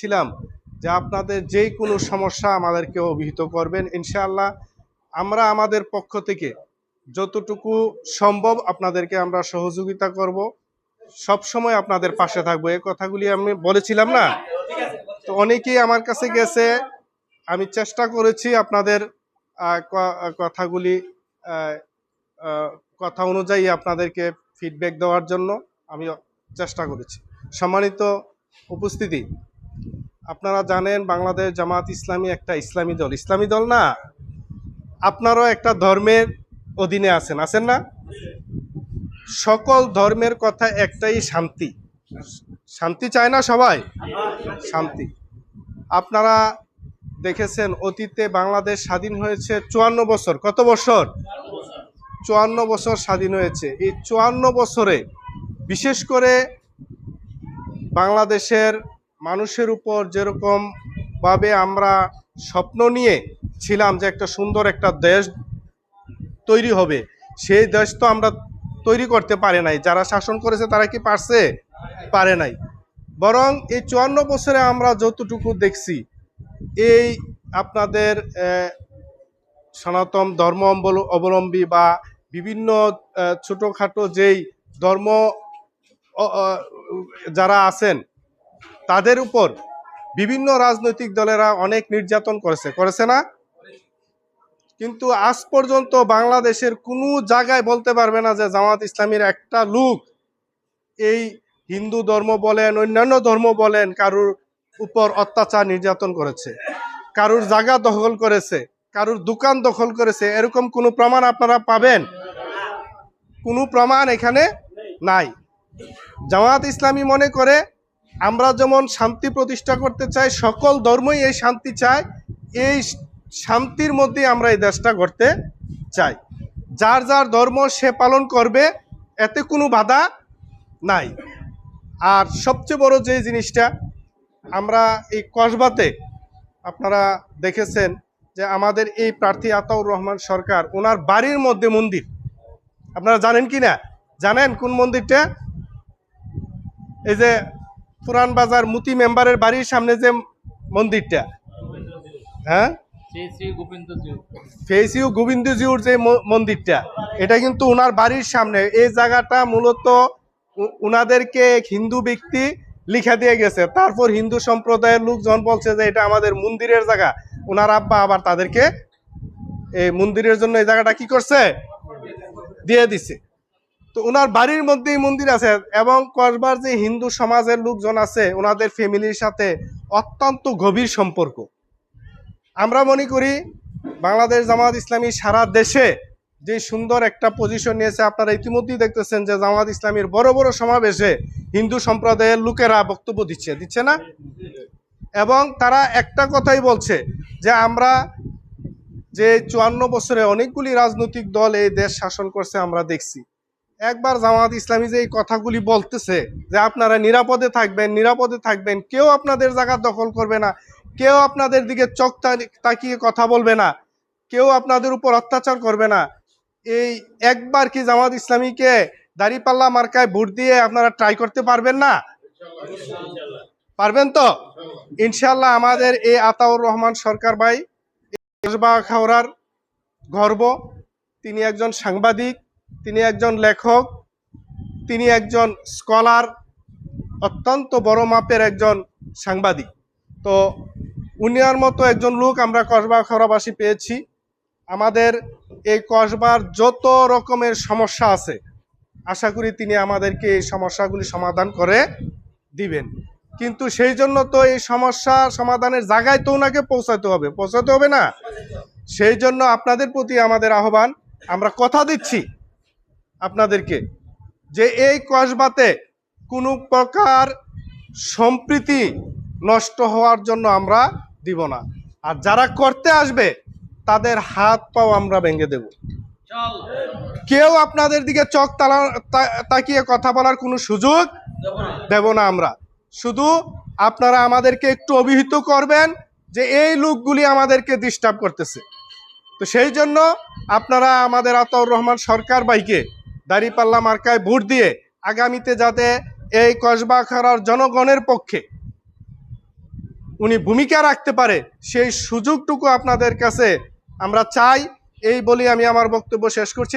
ছিলাম, যে আপনাদের যে কোনো সমস্যা আমাদেরকে অভিহিত করবেন। ইনশাআল্লাহ আমরা আমাদের পক্ষ থেকে যতটুকু সম্ভব আপনাদেরকে আমরা সহযোগিতা করব। সব সময় আপনাদের পাশে থাকব। এই কথাগুলি আমি বলেছিলাম না? তো অনেকেই আমার কাছে গেছে, আমি চেষ্টা করেছি আপনাদের কথাগুলি কথা অনুযায়ী আপনাদেরকে ফিডব্যাক দেওয়ার জন্য। আমি চেষ্টা করেছি। সম্মানিত উপস্থিতি আপনারা জানেন বাংলাদেশ জামাত ইসলামী একটা ইসলামী দল। ইসলামী দল না, আপনারও একটা ধর্মের অধীনে আছেন। আছেন না? সকল ধর্মের কথা একটাই শান্তি। শান্তি চায় না সবাই? শান্তি। আপনারা দেখেছেন অতীতে বাংলাদেশ স্বাধীন হয়েছে চুয়ান্ন বছর। কত বছর? চুয়ান্ন বছর স্বাধীন হয়েছে। এই চুয়ান্ন বছরে বিশেষ করে বাংলাদেশের মানুষের উপর যেরকম ভাবে আমরা স্বপ্ন নিয়ে ছিলাম যে একটা সুন্দর একটা দেশ তৈরি হবে, সেই দেশ তো আমরা তৈরি করতে পারে নাই। যারা শাসন করেছে তারা কি পারছে? পারে নাই। বরং এই চুয়ান্ন বছরে আমরা যতটুকু দেখছি, এই আপনাদের সনাতন ধর্ম অবল- অবলম্বী বা বিভিন্ন ছোটোখাটো যেই ধর্ম যারা আছেন তাদের উপর বিভিন্ন রাজনৈতিক দলেরা অনেক নির্যাতন করেছে। করেছে না? কিন্তু আজ পর্যন্ত বাংলাদেশের কোনো জায়গায় বলতে পারবে না যে জামাত ইসলামের একটা লোক এই হিন্দু ধর্ম বলেন, অন্যান্য ধর্ম বলেন, কারুর উপর অত্যাচার, নির্যাতন করেছে। কারুর জায়গা দখল করেছে, কারুর দোকান দখল করেছে, এরকম কোনো প্রমাণ আপনারা পাবেন? কোনো প্রমাণ এখানে নাই। জামাত ইসলামী মনে করে আমরা যেমন শান্তি প্রতিষ্ঠা করতে চাই, সকল ধর্মই এই শান্তি চায়, এই শান্তির মধ্যে আমরা এই দেশটা করতে চাই। যার যার ধর্ম সে পালন করবে, এতে কোনো বাধা নাই। আর সবচেয়ে বড় যে জিনিসটা, আমরা এই কসবাতে আপনারা দেখেছেন যে আমাদের এই প্রার্থী আতাউর রহমান সরকার, ওনার বাড়ির মধ্যে মন্দির। আপনারা জানেন কি না? জানেন কোন মন্দিরটা? এই যে পুরান বাজার মুতি মেম্বারের বাড়ির সামনে যে মন্দিরটা। হ্যাঁ? ফেসিউ গোবিন্দজিউর যে মন্দিরটা এটা কিন্তু ওনার বাড়ির সামনে। এই জায়গাটা মূলত উনাদেরকে এক হিন্দু ব্যক্তি লিখে দিয়ে গেছে। তারপর হিন্দু সম্প্রদায়ের লোকজন বলছে যে এটা আমাদের মন্দিরের জায়গা। ওনার আব্বা আবার তাদেরকে এই মন্দিরের জন্য এই জায়গাটা কি করছে? দিয়ে দিছে। তো ওনার বাড়ির মধ্যেই মন্দির আছে এবং কসবার যে হিন্দু সমাজের লোকজন আছে ওনাদের ফ্যামিলির সাথে অত্যন্ত গভীর সম্পর্ক। আমরা মনে করি বাংলাদেশ জামাত ইসলামী সারা দেশে যে সুন্দর একটা পজিশন নিয়েছে, আপনারা ইতিমধ্যেই দেখতেছেন যে জামাত ইসলামীর বড় বড় সমাবেশে হিন্দু সম্প্রদায়ের লোকেরা বক্তব্য দিচ্ছে দিচ্ছে না? এবং তারা একটা কথাই বলছে যে আমরা যে চুয়ান্ন বছরে অনেকগুলি রাজনৈতিক দল এই দেশ শাসন করছে, আমরা দেখছি। একবার জামাত ইসলামী যে এই কথাগুলি বলতেছে যে আপনারা নিরাপদে থাকবেন নিরাপদে থাকবেন, কেউ আপনাদের জায়গা দখল করবে না, কেউ আপনাদের দিকে চোখ তাকিয়ে কথা বলবে না, কেউ আপনাদের উপর অত্যাচার করবে না, এই একবার কি জামাত ইসলামীকে দাঁড়িপাল্লা মার্কায় ভোট দিয়ে আপনারা ট্রাই করতে পারবেন না? পারবেন তো? ইনশাল্লাহ আমাদের এই আতাউর রহমান সরকার ভাই খাওড়ার গর্ব, তিনি একজন সাংবাদিক তিনি একজন লেখক, তিনি একজন স্কলার, অত্যন্ত বড় মাপের একজন সাংবাদিক। তো উনিয়ার মতো একজন লোক আমরা কসবা খরাবাসী পেয়েছি। আমাদের এই কসবার যত রকমের সমস্যা আছে, আশা করি তিনি আমাদেরকে এই সমস্যাগুলি সমাধান করে দিবেন। কিন্তু সেই জন্য তো এই সমস্যা সমাধানের জায়গায় তো ওনাকে পৌঁছাতে হবে। পৌঁছাতে হবে না? সেই জন্য আপনাদের প্রতি আমাদের আহ্বান, আমরা কথা দিচ্ছি। আপনাদেরকে যে এই কসবাতে কোনো প্রকার সম্প্রীতি নষ্ট হওয়ার জন্য আমরা দিব না। আর যারা করতে আসবে, তাদের হাত পাও আমরা ভেঙে দেব। কেউ আপনাদের দিকে চোখ তালা তাকিয়ে কথা বলার কোনো সুযোগ দেব না আমরা। শুধু আপনারা আমাদেরকে একটু অভিহিত করবেন যে এই লোকগুলি আমাদেরকে ডিস্টার্ব করতেছে। তো সেই জন্য আপনারা আমাদের আতাউর রহমান সরকার ভাইকে দাঁড়িপাল্লা মার্কায় ভোট দিয়ে আগামীতে যাতে এই কসবা খাড়ার জনগণের পক্ষে উনি ভূমিকা রাখতে পারে, সেই সুযোগটুকু আপনাদের কাছে আমরা চাই। এই বলি আমি আমার বক্তব্য শেষ করছি।